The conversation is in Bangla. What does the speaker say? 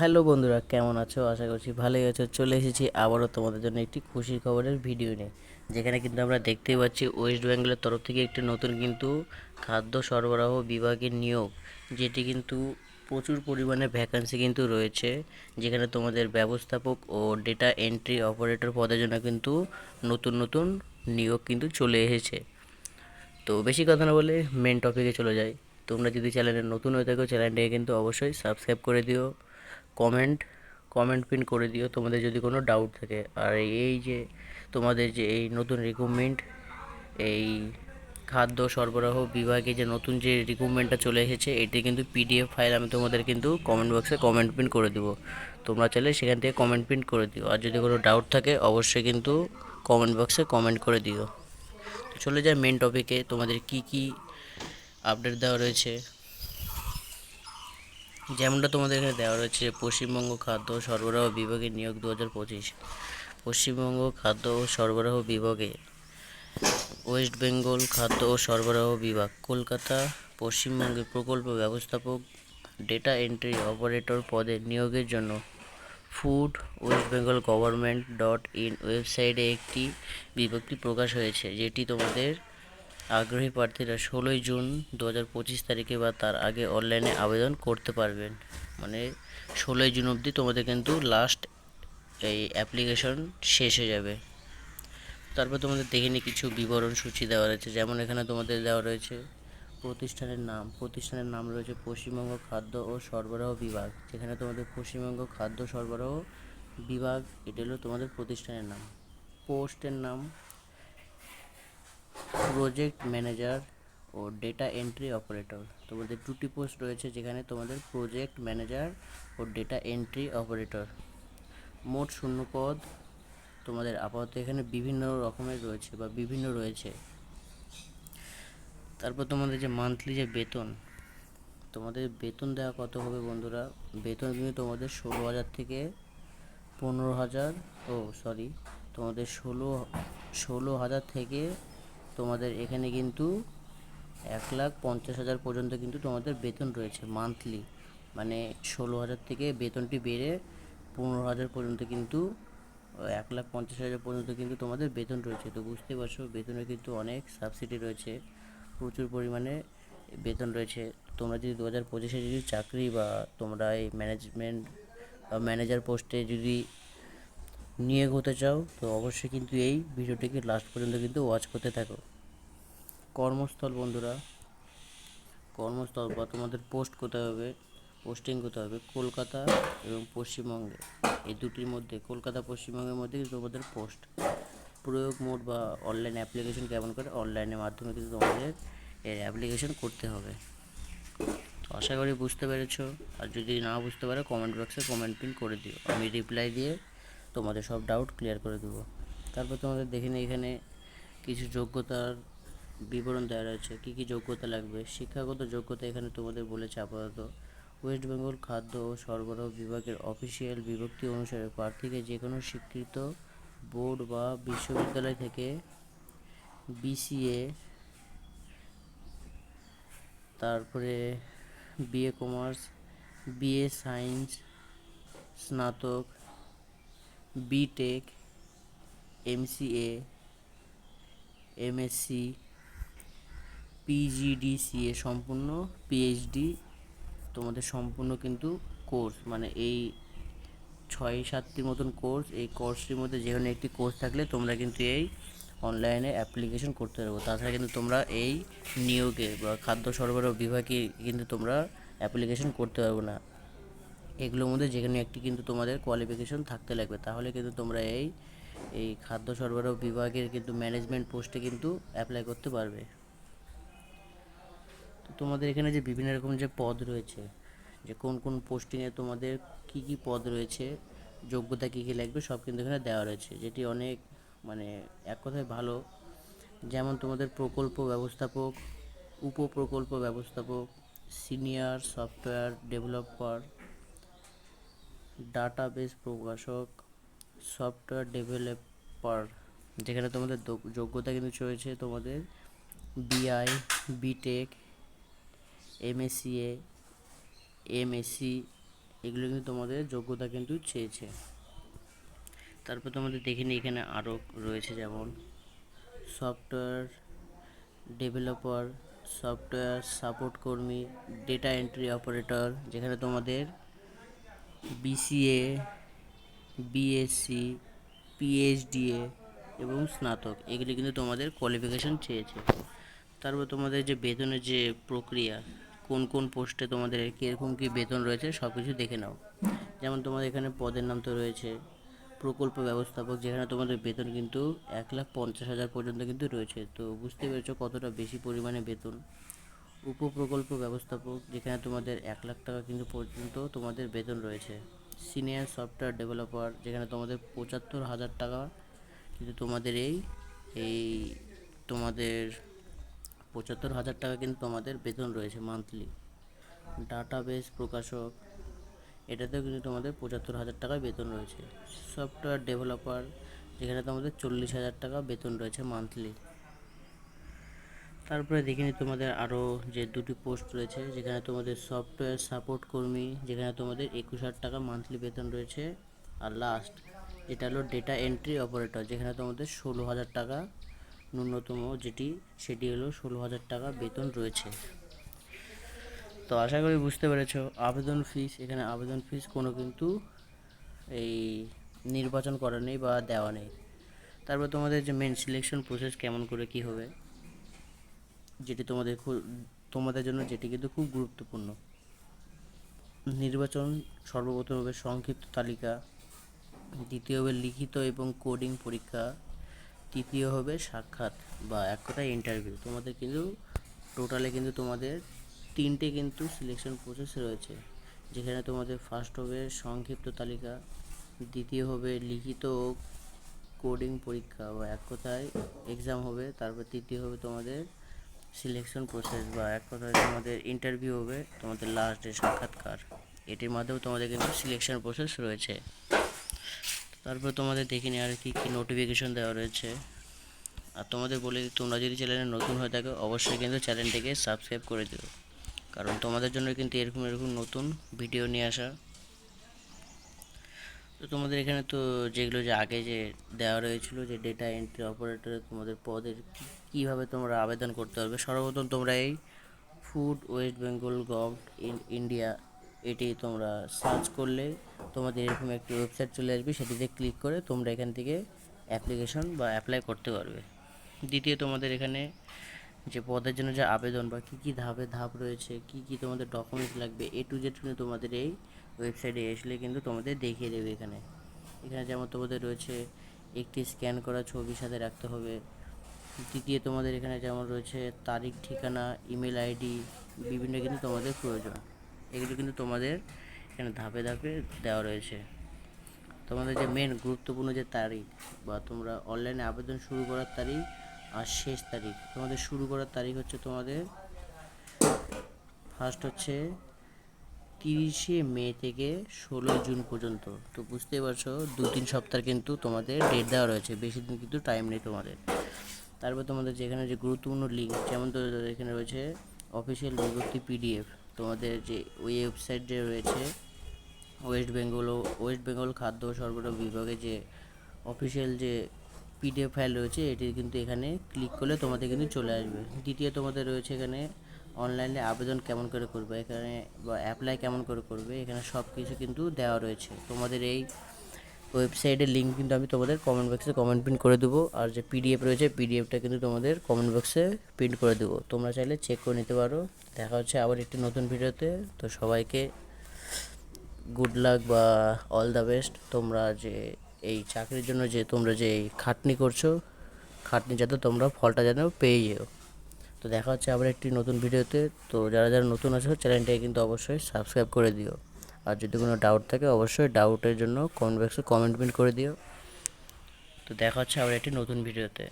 হ্যালো বন্ধুরা, কেমন আছো? আশা করছি ভালোই আছো। চলে এসেছি আবারও তোমাদের জন্য একটি খুশির খবরের ভিডিও নিয়ে, যেখানে কিন্তু আমরা দেখতেই পাচ্ছি ওয়েস্ট বেঙ্গলের তরফ থেকে একটি নতুন কিন্তু খাদ্য সরবরাহ বিভাগের নিয়োগ, যেটি কিন্তু প্রচুর পরিমাণে ভ্যাকান্সি কিন্তু রয়েছে, যেখানে তোমাদের ব্যবস্থাপক ও ডেটা এন্ট্রি অপারেটর পদের জন্য কিন্তু নতুন নতুন নিয়োগ কিন্তু চলে এসেছে। তো বেশি কথা না বলে মেন টপিকে চলে যাই। তোমরা যদি চ্যানেলে নতুন হয়ে থাকো চ্যানেলটিকে কিন্তু অবশ্যই সাবস্ক্রাইব করে দিও। কমেন্ট কমেন্ট পিন করে দিও, তোমাদের যদি কোনো ডাউট থাকে। আর এই যে তোমাদের যে এই নতুন রিক্রুটমেন্ট এই খাদ্য সরবরাহ বিভাগে যে নতুন যে রিক্রুটমেন্টটা চলে এসেছে, এটি কিন্তু পিডিএফ ফাইল আমি তোমাদের কিন্তু কমেন্ট বক্সে কমেন্ট পিন করে দেবো। তোমরা চাইলে সেখান থেকে কমেন্ট পিন করে দিও। আর যদি কোনো ডাউট থাকে, অবশ্যই কিন্তু কমেন্ট বক্সে কমেন্ট করে দিও। চলে যায় মেন টপিকে তোমাদের কি কি আপডেট দেওয়া রয়েছে? যেমনটা তোমাদের এখানে দেওয়া রয়েছে, পশ্চিমবঙ্গ খাদ্য সরবরাহ বিভাগে নিয়োগ দু হাজার পঁচিশ। পশ্চিমবঙ্গ খাদ্য ও সরবরাহ বিভাগে ওয়েস্ট বেঙ্গল খাদ্য ও সরবরাহ বিভাগ, কলকাতা পশ্চিমবঙ্গের প্রকল্প ব্যবস্থাপক ডেটা এন্ট্রি অপারেটর পদে নিয়োগের জন্য food west Bengal government dot in ওয়েবসাইটে একটি বিজ্ঞপ্তি প্রকাশ হয়েছে, যেটি তোমাদের আগ্রহী প্রার্থীরা ষোলোই জুন দু হাজার পঁচিশ তারিখে বা তার আগে অনলাইনে আবেদন করতে পারবেন। মানে ষোলোই জুন অবধি তোমাদের কিন্তু লাস্ট এই অ্যাপ্লিকেশন শেষ হয়ে যাবে। তারপর তোমাদের দেখে নিই কিছু বিবরণ সূচি দেওয়া রয়েছে। যেমন এখানে তোমাদের দেওয়া রয়েছে, প্রতিষ্ঠানের নাম প্রতিষ্ঠানের নাম রয়েছে পশ্চিমবঙ্গ খাদ্য ও সরবরাহ বিভাগ। যেখানে তোমাদের পশ্চিমবঙ্গ খাদ্য সরবরাহ বিভাগ, এটা হলো তোমাদের প্রতিষ্ঠানের নাম। পোস্টের নাম প্রজেক্ট ম্যানেজার ও ডেটা এন্ট্রি অপারেটর তোমাদের দুটি পোস্ট রয়েছে যেখানে তোমাদের প্রজেক্ট ম্যানেজার ও ডেটা এন্ট্রি অপারেটর মোট শূন্য পদ তোমাদের আপাতত এখানে বিভিন্ন রকমের রয়েছে বা বিভিন্ন রয়েছে। তারপর তোমাদের যে মান্থলি যে বেতন, তোমাদের বেতন দেওয়া কত হবে বন্ধুরা? বেতন কিন্তু তোমাদের ষোলো হাজার থেকে পনেরো হাজার, ও সরি তোমাদের ষোলো ষোলো হাজার থেকে তোমাদের এখানে কিন্তু এক লাখ পঞ্চাশ হাজার পর্যন্ত কিন্তু তোমাদের বেতন রয়েছে মান্থলি মানে ষোলো হাজার থেকে বেতনটি বেড়ে পনেরো হাজার পর্যন্ত কিন্তু, এক লাখ পঞ্চাশ হাজার পর্যন্ত কিন্তু তোমাদের বেতন রয়েছে। তো বুঝতে পারছ বেতনে কিন্তু অনেক সাবসিডি রয়েছে, প্রচুর পরিমাণে বেতন রয়েছে। তোমরা যদি দু হাজার পঁচিশে যদি চাকরি বা তোমরা এই ম্যানেজমেন্ট বা ম্যানেজার পোস্টে যদি নিয়োগ হতে চাও, তো অবশ্যই কিন্তু এই ভিডিওটিকে লাস্ট পর্যন্ত কিন্তু ওয়াচ করতে থাকো। কর্মস্থল বন্ধুরা। কর্মস্থল বা তোমাদের পোস্ট কোথায় হবে পোস্টিং কোথায় হবে, কলকাতা এবং পশ্চিমবঙ্গে। এই দুটির মধ্যে, কলকাতা, পশ্চিমবঙ্গের মধ্যে কিন্তু তোমাদের পোস্ট প্রয়োগ মোড বা অনলাইন অ্যাপ্লিকেশন কেমন করে অনলাইনের মাধ্যমে কিন্তু তোমাদের এর অ্যাপ্লিকেশন করতে হবে। তো আশা করি বুঝতে পেরেছ। আর যদি না বুঝতে পারো কমেন্ট বক্সে কমেন্ট পিন করে দিও। আমি রিপ্লাই দিয়ে তোমাদের সব ডাউট ক্লিয়ার করে দেবো। তারপর তোমাদের দেখে নিই এখানে কিছু যোগ্যতার বিবরণ দেওয়া রয়েছে, কী কী যোগ্যতা লাগবে? শিক্ষাগত যোগ্যতা এখানে তোমাদের বলেছে আপাতত। ওয়েস্ট বেঙ্গল খাদ্য ও সরবরাহ বিভাগের অফিসিয়াল বিভক্তি অনুসারে প্রার্থীকে যে কোনো স্বীকৃত বোর্ড বা বিশ্ববিদ্যালয় থেকে বিসিএ তারপরে বিএ কমার্স বিএ সায়েন্স স্নাতক বিটেক এমসিএ এমএসসি পিজিডিসিএ সম্পূর্ণ পিএইচডি তোমাদের সম্পূর্ণ কিন্তু কোর্স মানে এই ছয় সাতটির মতন কোর্স এই কোর্সটির মধ্যে যে কোনো একটি কোর্স থাকলে তোমরা কিন্তু এই অনলাইনে অ্যাপ্লিকেশন করতে পারব। তাছাড়া কিন্তু তোমরা এই নিয়োগে বা খাদ্য সরবরাহ বিভাগে কিন্তু তোমরা অ্যাপ্লিকেশন করতে পারব না। এগুলোর মধ্যে যেখানে একটি কিন্তু তোমাদের কোয়ালিফিকেশন থাকতে লাগবে। তাহলে কিন্তু তোমরা এই এই খাদ্য সরবরাহ বিভাগের কিন্তু ম্যানেজমেন্ট পোস্টে কিন্তু অ্যাপ্লাই করতে পারবে। তোমাদের এখানে যে বিভিন্ন রকম যে পদ রয়েছে, যে কোন কোন পোস্টিংয়ে তোমাদের কি কি পদ রয়েছে, যোগ্যতা কী কী লাগবে, সব কিন্তু এখানে দেওয়া রয়েছে, যেটি অনেক মানে এক কথায় ভালো। যেমন তোমাদের প্রকল্প ব্যবস্থাপক, উপপ্রকল্প ব্যবস্থাপক সিনিয়র সফটওয়্যার ডেভেলপার ডাটাবেস প্রকাশক সফটওয়্যার ডেভেলপার যেখানে তোমাদের যোগ্যতা কিন্তু রয়েছে তোমাদের বিআই বিটেক এমএসসিএ এমএসসি এগুলো কিন্তু তোমাদের যোগ্যতা কিন্তু চেয়েছে। তারপর তোমাদের দেখে নিই এখানে আরও রয়েছে যেমন সফটওয়্যার ডেভেলপার, সফটওয়্যার সাপোর্ট কর্মী, ডেটা এন্ট্রি অপারেটর, যেখানে তোমাদের বিসিএ বিএসসি পিএইচডিএ এবং স্নাতক, এগুলি কিন্তু তোমাদের কোয়ালিফিকেশন চেয়েছে। তারপর তোমাদের যে বেতনের যে প্রক্রিয়া কোন কোন পোস্টে তোমাদের কীরকম কী বেতন রয়েছে সব কিছু দেখে নাও। যেমন তোমাদের এখানে পদের নাম তো রয়েছে, প্রকল্প ব্যবস্থাপক, যেখানে তোমাদের বেতন কিন্তু এক লাখ পঞ্চাশ হাজার পর্যন্ত কিন্তু রয়েছে। তো বুঝতে পেরেছ কতটা বেশি পরিমাণে বেতন? উপপ্রকল্প ব্যবস্থাপক, যেখানে তোমাদের এক লাখ টাকা কিন্তু পর্যন্ত তোমাদের বেতন রয়েছে। সিনিয়র সফটওয়্যার ডেভেলপার, যেখানে তোমাদের পঁচাত্তর হাজার টাকা কিন্তু তোমাদের এই এই তোমাদের পঁচাত্তর হাজার টাকা কিন্তু তোমাদের বেতন রয়েছে মান্থলি ডাটাবেস প্রকাশক, এটাতেও কিন্তু তোমাদের পঁচাত্তর হাজার টাকা বেতন রয়েছে। সফটওয়্যার ডেভেলপার যেখানে তোমাদের চল্লিশ হাজার টাকা বেতন রয়েছে মান্থলি তারপরে দেখে নিই তোমাদের আরও যে দুটি পোস্ট রয়েছে, যেখানে তোমাদের সফটওয়্যার সাপোর্ট কর্মী, যেখানে তোমাদের একুশ হাজার টাকা মান্থলি বেতন রয়েছে। আর লাস্ট এটা হলো ডেটা এন্ট্রি অপারেটর যেখানে তোমাদের ষোলো হাজার টাকা ন্যূনতম যেটি, সেটি হলো ষোলো হাজার টাকা বেতন রয়েছে। তো আশা করি বুঝতে পেরেছ, আবেদন ফিস এখানে আবেদন ফিস কোনো কিন্তু এই নির্বাচন করা নেই বা দেওয়া নেই। তারপর তোমাদের যে মেন সিলেকশন প্রসেস কেমন করে কি হবে, যেটি তোমাদের তোমাদের জন্য যেটি কিন্তু খুব গুরুত্বপূর্ণ। নির্বাচন সর্বপ্রথম হবে সংক্ষিপ্ত তালিকা, দ্বিতীয় হবে লিখিত এবং কোডিং পরীক্ষা তৃতীয় হবে সাক্ষাৎ বা এক কথায় ইন্টারভিউ তোমাদের কিন্তু টোটালে কিন্তু তোমাদের তিনটে কিন্তু সিলেকশন প্রসেস রয়েছে। যেখানে তোমাদের ফার্স্ট হবে সংক্ষিপ্ত তালিকা, দ্বিতীয় হবে লিখিত কোডিং পরীক্ষা বা এক কথায় এক্সাম হবে, তারপর তৃতীয় হবে তোমাদের সিলেকশন প্রসেস বা এক কথায় তোমাদের ইন্টারভিউ হবে, তোমাদের লাস্ট সাক্ষাৎকার। এটির মাধ্যমে তোমাদের কিন্তু সিলেকশন প্রসেস রয়েছে। তারপর তোমাদের দেখে নিই আর কী কী নোটিফিকেশন দেওয়া রয়েছে। আর তোমাদের বলে দিই, তোমরা যদি চ্যানেলে নতুন হয়ে থাকো অবশ্যই কিন্তু চ্যানেলটিকে সাবস্ক্রাইব করে দিও। কারণ তোমাদের জন্য কিন্তু এরকম এরকম নতুন ভিডিও নিয়ে আসা। তো তোমাদের এখানে তো যেগুলো যে আগে যে দেওয়া রয়েছিল যে ডেটা এন্ট্রি অপারেটর তোমাদের পদের কীভাবে তোমরা আবেদন করতে পারবে সর্বপ্রথম তোমরা এই food west Bengal gov in India এটি তোমরা সার্চ করলে তোমাদের এরকম একটি ওয়েবসাইট চলে আসবে, সেটিতে ক্লিক করে তোমরা এখান থেকে অ্যাপ্লিকেশন বা অ্যাপ্লাই করতে পারবে। দ্বিতীয়, তোমাদের এখানে যে পদের জন্য যে আবেদন বা কী কী ধাপে ধাপ রয়েছে, কী কী তোমাদের ডকুমেন্টস লাগবে এ টু জেড কিন্তু তোমাদের এই ওয়েবসাইটে আসলে কিন্তু তোমাদের দেখিয়ে দেবে এখানে। এখানে যেমন তোমাদের রয়েছে, একটি স্ক্যান করা ছবি সাথে রাখতে হবে। দ্বিতীয় তোমাদের এখানে যেমন রয়েছে, তারিখ, ঠিকানা ইমেল আইডি বিভিন্ন কিন্তু তোমাদের প্রয়োজন। এগুলো কিন্তু তোমাদের এখানে ধাপে ধাপে দেওয়া রয়েছে। তোমাদের যে মেন গুরুত্বপূর্ণ যে তারিখ বা তোমরা অনলাইনে আবেদন শুরু করার তারিখ আর শেষ তারিখ। তোমাদের শুরু করার তারিখ হচ্ছে তোমাদের ফার্স্ট হচ্ছে তিরিশে মে থেকে ষোলো জুন পর্যন্ত। তো বুঝতেই পারছ, দু তিন সপ্তাহ কিন্তু তোমাদের ডেট দেওয়া রয়েছে, বেশি দিন কিন্তু টাইম নেই তোমাদের। তারপর তোমাদের যেখানে যে গুরুত্বপূর্ণ লিঙ্ক যেমন তো এখানে রয়েছে অফিসিয়াল বিজ্ঞপ্তি পিডিএফ তোমাদের যে ওয়েবসাইট যে রয়েছে ওয়েস্ট বেঙ্গল ওয়েস্ট বেঙ্গল খাদ্য সরবরাহ বিভাগে যে অফিসিয়াল যে পিডিএফ ফাইল রয়েছে, এটি কিন্তু এখানে ক্লিক করলে তোমাদের কিন্তু চলে আসবে। দ্বিতীয় তোমাদের রয়েছে এখানে অনলাইনে আবেদন কেমন করে করবে, এখানে বা অ্যাপ্লাই কেমন করে করবে, এখানে সব কিছু কিন্তু দেওয়া রয়েছে। তোমাদের এই ওয়েবসাইটের লিঙ্ক কিন্তু আমি তোমাদের কমেন্ট বক্সে কমেন্ট পিন করে দেবো। আর যে পিডিএফ রয়েছে পিডিএফটা কিন্তু তোমাদের কমেন্ট বক্সে প্রিন্ট করে দেবো। তোমরা চাইলে চেক করে নিতে পারো। দেখা হচ্ছে আবার একটি নতুন ভিডিওতে। তো সবাইকে গুড লাক বা অল দ্য বেস্ট তোমরা যে এই চাকরির জন্য যে তোমরা যে এই খাটনি করছ, খাটনি যাতে তোমরা ফলটা যেন পেয়ে যেও। তো দেখা হচ্ছে আবার একটি নতুন ভিডিওতে। তো যারা যারা নতুন আছো চ্যানেলটাকে কিন্তু অবশ্যই সাবস্ক্রাইব করে দিও। আর যদি কোনো ডাউট থাকে, অবশ্যই ডাউটের জন্য কমেন্ট বক্সে কমেন্ট করে দিও। তো দেখা হচ্ছে আবার একটি নতুন ভিডিওতে